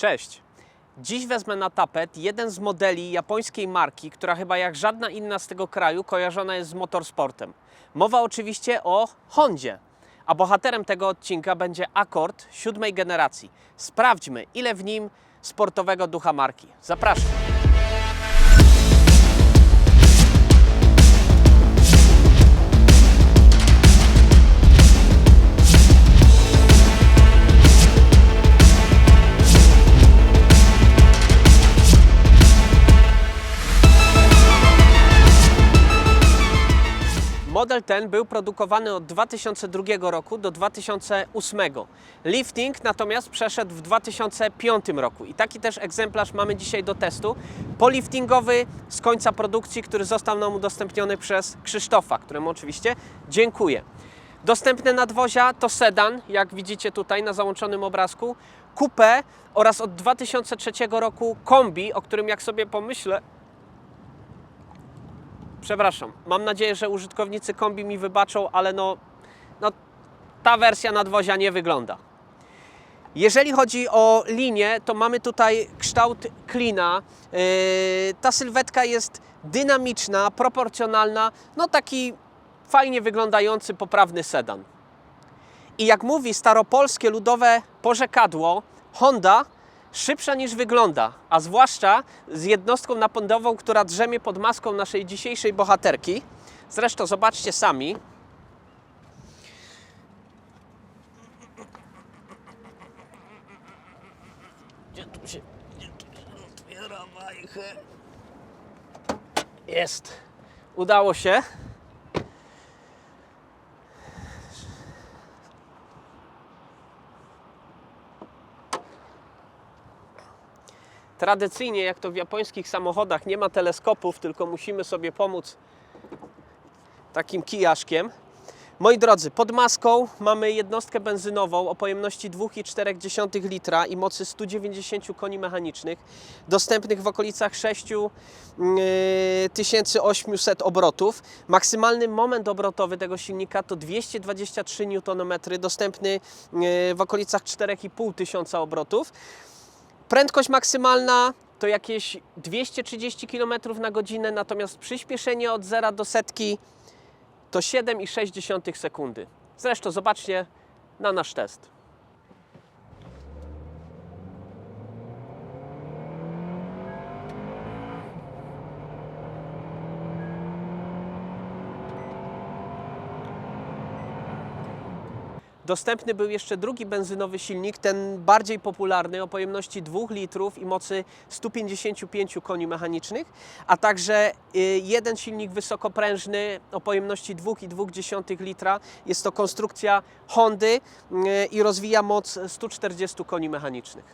Cześć! Dziś wezmę na tapet jeden z modeli japońskiej marki, która chyba jak żadna inna z tego kraju kojarzona jest z motorsportem. Mowa oczywiście o Hondzie. A bohaterem tego odcinka będzie Accord siódmej generacji. Sprawdźmy, ile w nim sportowego ducha marki. Zapraszam. Ten był produkowany od 2002 roku do 2008. Lifting natomiast przeszedł w 2005 roku i taki też egzemplarz mamy dzisiaj do testu. Poliftingowy z końca produkcji, który został nam udostępniony przez Krzysztofa, któremu oczywiście dziękuję. Dostępne nadwozia to sedan, jak widzicie tutaj na załączonym obrazku, coupé oraz od 2003 roku kombi, o którym jak sobie pomyślę, Przepraszam. Mam nadzieję, że użytkownicy kombi mi wybaczą, ale no, no ta wersja nadwozia nie wygląda. Jeżeli chodzi o linię, to mamy tutaj kształt klina. Yy, ta sylwetka jest dynamiczna, proporcjonalna, no taki fajnie wyglądający, poprawny sedan. I jak mówi staropolskie ludowe porzekadło, Honda szybsza niż wygląda, a zwłaszcza z jednostką napędową, która drzemie pod maską naszej dzisiejszej bohaterki. Zresztą zobaczcie sami. Gdzie tu się, gdzie tu się otwiera wajchę? Jest. Udało się. Tradycyjnie, jak to w japońskich samochodach, nie ma teleskopów, tylko musimy sobie pomóc takim kijaszkiem. Moi drodzy, pod maską mamy jednostkę benzynową o pojemności 2,4 litra i mocy 190 koni mechanicznych, dostępnych w okolicach 6800 obrotów. Maksymalny moment obrotowy tego silnika to 223 Nm, dostępny yy, w okolicach 4500 tysiąca obrotów. Prędkość maksymalna to jakieś 230 km na godzinę, natomiast przyspieszenie od 0 do setki to 7,6 sekundy. Zresztą zobaczcie na nasz test. Dostępny był jeszcze drugi benzynowy silnik, ten bardziej popularny o pojemności 2 litrów i mocy 155 koni mechanicznych, a także y, jeden silnik wysokoprężny o pojemności 2,2 litra. Jest to konstrukcja Hondy y, i rozwija moc 140 koni mechanicznych.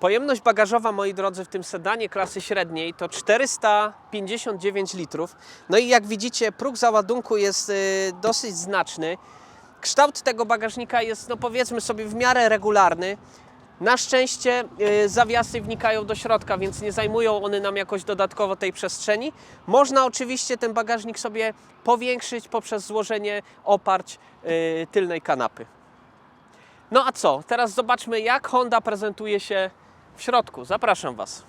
Pojemność bagażowa, moi drodzy, w tym sedanie klasy średniej to 459 litrów. No i jak widzicie, próg załadunku jest y, dosyć znaczny. Kształt tego bagażnika jest, no powiedzmy sobie, w miarę regularny. Na szczęście y, zawiasy wnikają do środka, więc nie zajmują one nam jakoś dodatkowo tej przestrzeni. Można oczywiście ten bagażnik sobie powiększyć poprzez złożenie oparć y, tylnej kanapy. No a co? Teraz zobaczmy, jak Honda prezentuje się w środku. Zapraszam Was.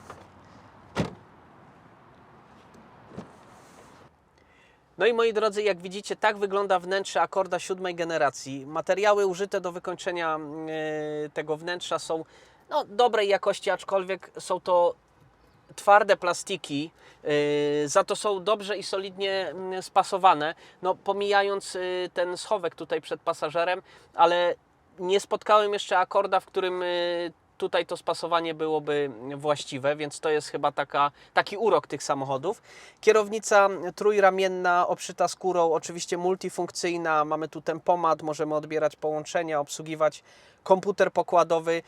No i moi drodzy, jak widzicie, tak wygląda wnętrze Akorda siódmej generacji. Materiały użyte do wykończenia e, tego wnętrza są no, dobrej jakości, aczkolwiek są to twarde plastiki, e, za to są dobrze i solidnie mm, spasowane. No, pomijając e, ten schowek tutaj przed pasażerem, ale nie spotkałem jeszcze akorda, w którym tutaj to spasowanie byłoby właściwe, więc to jest chyba taka, taki urok tych samochodów. Kierownica trójramienna, obszyta skórą, oczywiście multifunkcyjna. Mamy tu tempomat, możemy odbierać połączenia, obsługiwać komputer pokładowy.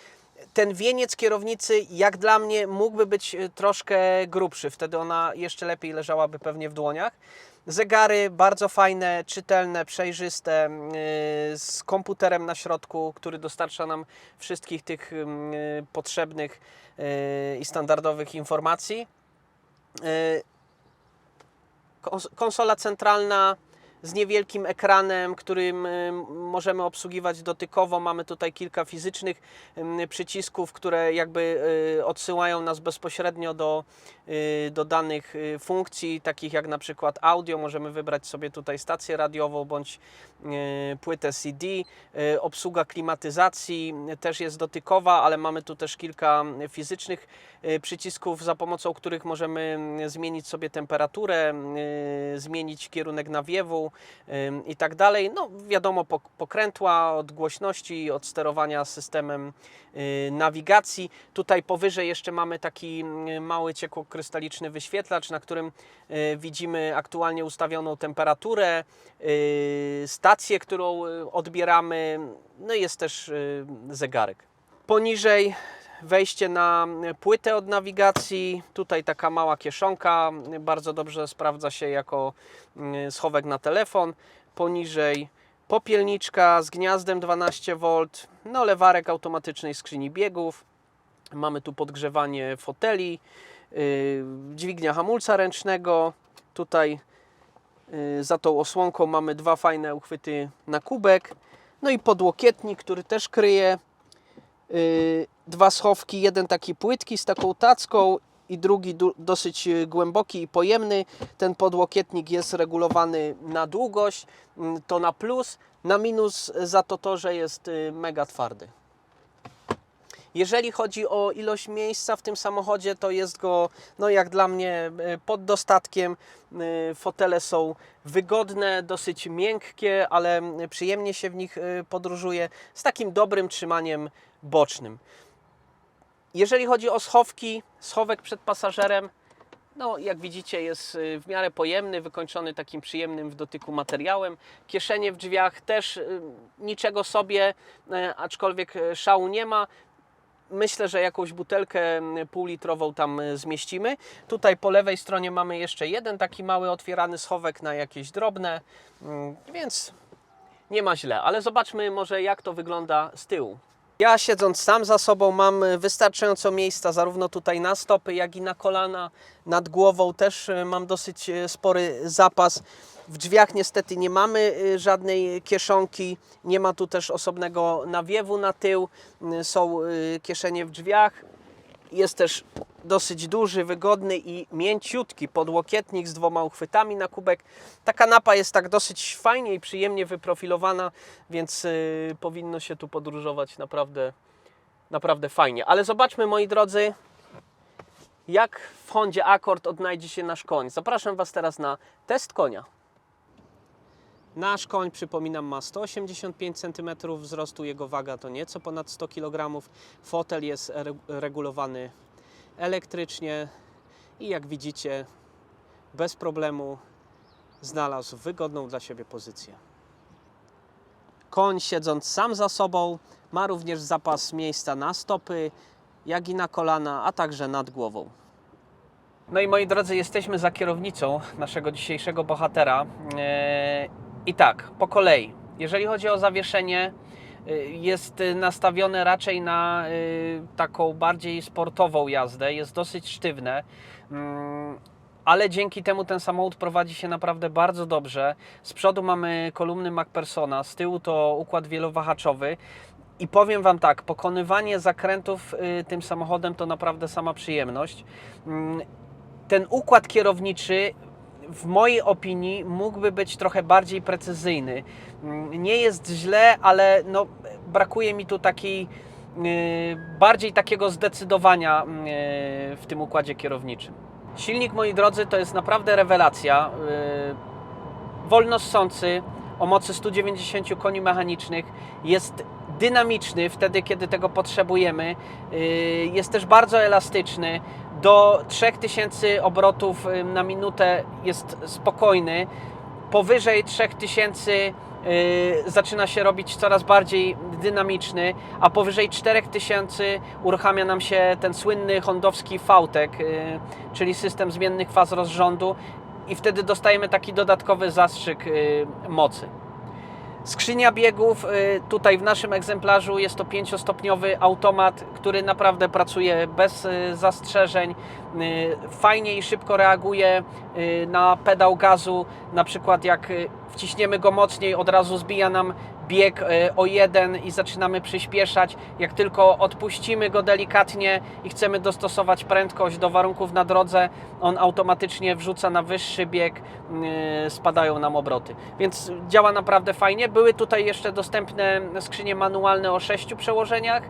Ten wieniec kierownicy, jak dla mnie, mógłby być e, troszkę grubszy, wtedy ona jeszcze lepiej leżałaby pewnie w dłoniach. Zegary bardzo fajne, czytelne, przejrzyste, yy, z komputerem na środku, który dostarcza nam wszystkich tych yy, potrzebnych yy, i standardowych informacji. Kons- Konsola centralna z niewielkim ekranem, którym y, możemy obsługiwać dotykowo. Mamy tutaj kilka fizycznych przycisków, które jakby y, odsyłają nas bezpośrednio do, y, do danych funkcji, takich jak na przykład audio. Możemy wybrać sobie tutaj stację radiową bądź płytę CD. Obsługa klimatyzacji też jest dotykowa, ale mamy tu też kilka fizycznych przycisków, za pomocą których możemy mm, zmienić sobie temperaturę, zmienić kierunek nawiewu i tak dalej. No wiadomo, pok- pokrętła od głośności, od sterowania systemem y, nawigacji. Tutaj powyżej jeszcze mamy taki mm, mały ciekłokrystaliczny wyświetlacz, na którym y, widzimy aktualnie ustawioną temperaturę, y, stację, którą odbieramy, no jest też zegarek. Poniżej wejście na płytę od nawigacji. Tutaj taka mała kieszonka, bardzo dobrze sprawdza się jako mm, schowek na telefon. Poniżej popielniczka z gniazdem 12V, no lewarek automatycznej skrzyni biegów. Mamy tu podgrzewanie foteli, yy, dźwignia hamulca ręcznego. Tutaj yy, za tą osłonką mamy dwa fajne uchwyty na kubek. No i podłokietnik, który też kryje dwa schowki, jeden taki płytki z taką tacką i drugi dosyć yy, głęboki i pojemny. Ten podłokietnik jest regulowany na długość, mm, to na plus, na minus za to to, że jest yy, mega twardy. Jeżeli chodzi o ilość miejsca w tym samochodzie, to jest go, no jak dla mnie, y, pod dostatkiem. Y, Fotele są wygodne, dosyć miękkie, ale przyjemnie się w nich y, podróżuje z takim dobrym trzymaniem bocznym. Jeżeli chodzi o schowki, schowek przed pasażerem, no, jak widzicie, jest y, w miarę pojemny, wykończony takim przyjemnym w dotyku materiałem. Kieszenie w drzwiach też y, niczego sobie, y, aczkolwiek szału nie ma. Myślę, że jakąś butelkę półlitrową tam zmieścimy. Tutaj po lewej stronie mamy jeszcze jeden taki mały otwierany schowek na jakieś drobne, mm, więc nie ma źle. Ale zobaczmy może jak to wygląda z tyłu. Ja siedząc sam za sobą mam wystarczająco miejsca zarówno tutaj na stopy, jak i na kolana, nad głową też y, mam dosyć y, spory zapas. W drzwiach niestety nie mamy y, żadnej kieszonki, nie ma tu też osobnego nawiewu na tył, są kieszenie w drzwiach. Jest też dosyć duży, wygodny i mięciutki podłokietnik z dwoma uchwytami na kubek. Ta kanapa jest tak dosyć fajnie i przyjemnie wyprofilowana, więc y, powinno się tu podróżować naprawdę, naprawdę fajnie. Ale zobaczmy, moi drodzy, jak w Hondzie Accord odnajdzie się nasz koń. Zapraszam Was teraz na test konia. Nasz koń, przypominam, ma 185 cm wzrostu, jego waga to nieco ponad 100 kg. Fotel jest re- regulowany elektrycznie i jak widzicie, bez problemu znalazł wygodną dla siebie pozycję. Koń siedząc sam za sobą ma również zapas miejsca na stopy, jak i na kolana, a także nad głową. No i moi drodzy, jesteśmy za kierownicą naszego dzisiejszego bohatera. I tak, po kolei. Jeżeli chodzi o zawieszenie, y, jest y, nastawione raczej na y, taką bardziej sportową jazdę. Jest dosyć sztywne. Mm, ale dzięki temu ten samochód prowadzi się naprawdę bardzo dobrze. Z przodu mamy kolumny MacPersona, z tyłu to układ wielowahaczowy. I powiem Wam tak, pokonywanie zakrętów tym samochodem to naprawdę sama przyjemność. Mm, Ten układ kierowniczy w mojej opinii mógłby być trochę bardziej precyzyjny. Mm, Nie jest źle, ale no, brakuje mi tu takiej y, bardziej takiego zdecydowania y, w tym układzie kierowniczym. Silnik, moi drodzy, to jest naprawdę rewelacja. Y, Wolno ssący, o mocy 190 koni mechanicznych, jest dynamiczny wtedy, kiedy tego potrzebujemy. Jest też bardzo elastyczny. Do 3000 obrotów na minutę jest spokojny. Powyżej 3000 y, zaczyna się robić coraz bardziej dynamiczny, a powyżej 4000 uruchamia nam się ten słynny hondowski fautek, y, czyli system zmiennych faz rozrządu i wtedy dostajemy taki dodatkowy zastrzyk y, mocy. Skrzynia biegów, y, tutaj w naszym egzemplarzu jest to pięciostopniowy automat, który naprawdę pracuje bez y, zastrzeżeń. Y, Fajnie i szybko reaguje y, na pedał gazu, na przykład jak y, wciśniemy go mocniej, od razu zbija nam bieg o jeden i zaczynamy przyspieszać. Jak tylko odpuścimy go delikatnie i chcemy dostosować prędkość do warunków na drodze, on automatycznie wrzuca na wyższy bieg, spadają nam obroty. Więc działa naprawdę fajnie. Były tutaj jeszcze dostępne skrzynie manualne o sześciu przełożeniach.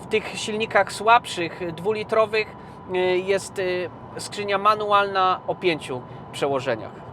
W tych silnikach słabszych, dwulitrowych, jest e, skrzynia manualna o pięciu przełożeniach.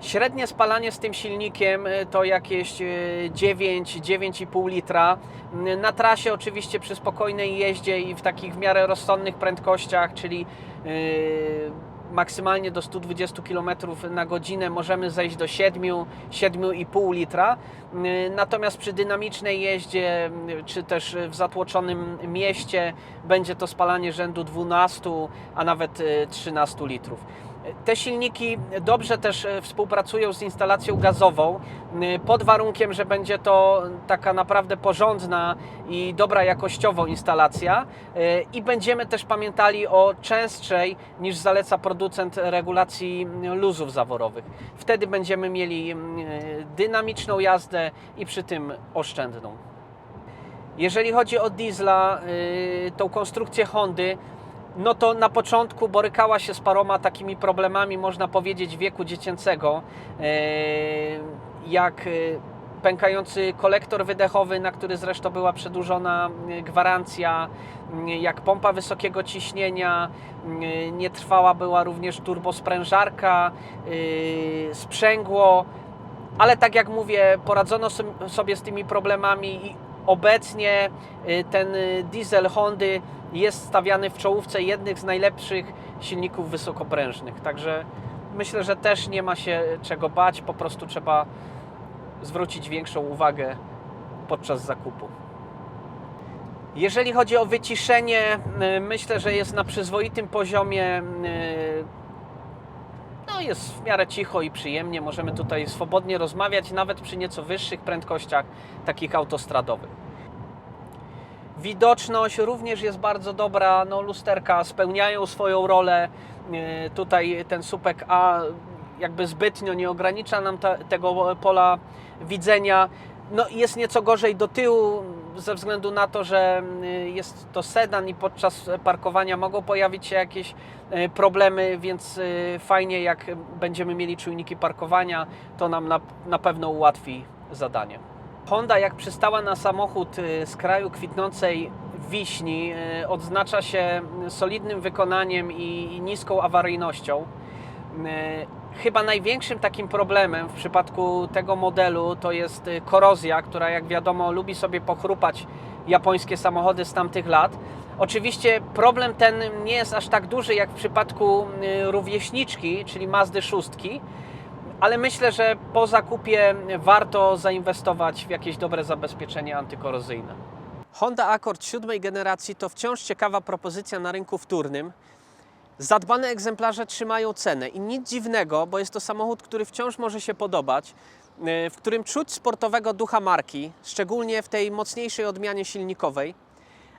Średnie spalanie z tym silnikiem y, to jakieś y, 9-9,5 litra. Y, Na trasie oczywiście przy spokojnej jeździe i w takich w miarę rozsądnych prędkościach, czyli y, maksymalnie do 120 km na godzinę możemy zejść do 7, 7,5 litra. Y, Natomiast przy dynamicznej jeździe, y, czy też w zatłoczonym mieście będzie to spalanie rzędu 12, a nawet y, 13 litrów. Te silniki dobrze też e, współpracują z instalacją gazową, pod warunkiem, że będzie to taka naprawdę porządna i dobra jakościowo instalacja y, i będziemy też pamiętali o częstszej niż zaleca producent regulacji luzów zaworowych. Wtedy będziemy mieli dynamiczną jazdę i przy tym oszczędną. Jeżeli chodzi o diesla, y, tą konstrukcję Hondy, no to na początku borykała się z paroma takimi problemami, można powiedzieć, wieku dziecięcego, y, jak y, pękający kolektor wydechowy, na który zresztą była przedłużona y, gwarancja, jak pompa wysokiego ciśnienia, nietrwała była również turbosprężarka, sprzęgło, ale tak jak mówię, poradzono sobie z tymi problemami i obecnie y, ten y, diesel Hondy jest stawiany w czołówce jednych z najlepszych silników wysokoprężnych. Także myślę, że też nie ma się czego bać, po prostu trzeba zwrócić większą uwagę podczas zakupu. Jeżeli chodzi o wyciszenie, y, myślę, że jest na przyzwoitym poziomie. Y, no jest w miarę cicho i przyjemnie. Możemy tutaj swobodnie rozmawiać, nawet przy nieco wyższych prędkościach, takich autostradowych. Widoczność również jest bardzo dobra. No, lusterka spełniają swoją rolę. Yy, Tutaj ten słupek A jakby zbytnio nie ogranicza nam te, tego pola widzenia. No, jest nieco gorzej do tyłu ze względu na to, że yy, jest to sedan i podczas parkowania mogą pojawić się jakieś yy, problemy, więc yy, fajnie jak będziemy mieli czujniki parkowania, to nam na, na pewno ułatwi zadanie. Honda, jak przystała na samochód y, z kraju kwitnącej wiśni, odznacza się solidnym wykonaniem i niską awaryjnością. Chyba największym takim problemem w przypadku tego modelu to jest y, korozja, która jak wiadomo lubi sobie pochrupać japońskie samochody z tamtych lat. Oczywiście problem ten nie jest aż tak duży jak w przypadku y, rówieśniczki, czyli Mazdy 6, ale myślę, że po zakupie warto zainwestować w jakieś dobre zabezpieczenie antykorozyjne. Honda Accord siódmej generacji to wciąż ciekawa propozycja na rynku wtórnym. Zadbane egzemplarze trzymają cenę i nic dziwnego, bo jest to samochód, który wciąż może się podobać, yy, w którym czuć sportowego ducha marki, szczególnie w tej mocniejszej odmianie silnikowej.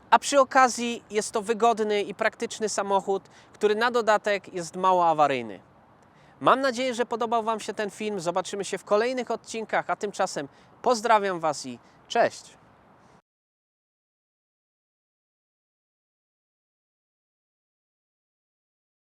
A przy okazji jest to wygodny i praktyczny samochód, który na dodatek jest mało awaryjny. Mam nadzieję, że podobał Wam się ten film. Zobaczymy się w kolejnych odcinkach, a tymczasem pozdrawiam Was i cześć!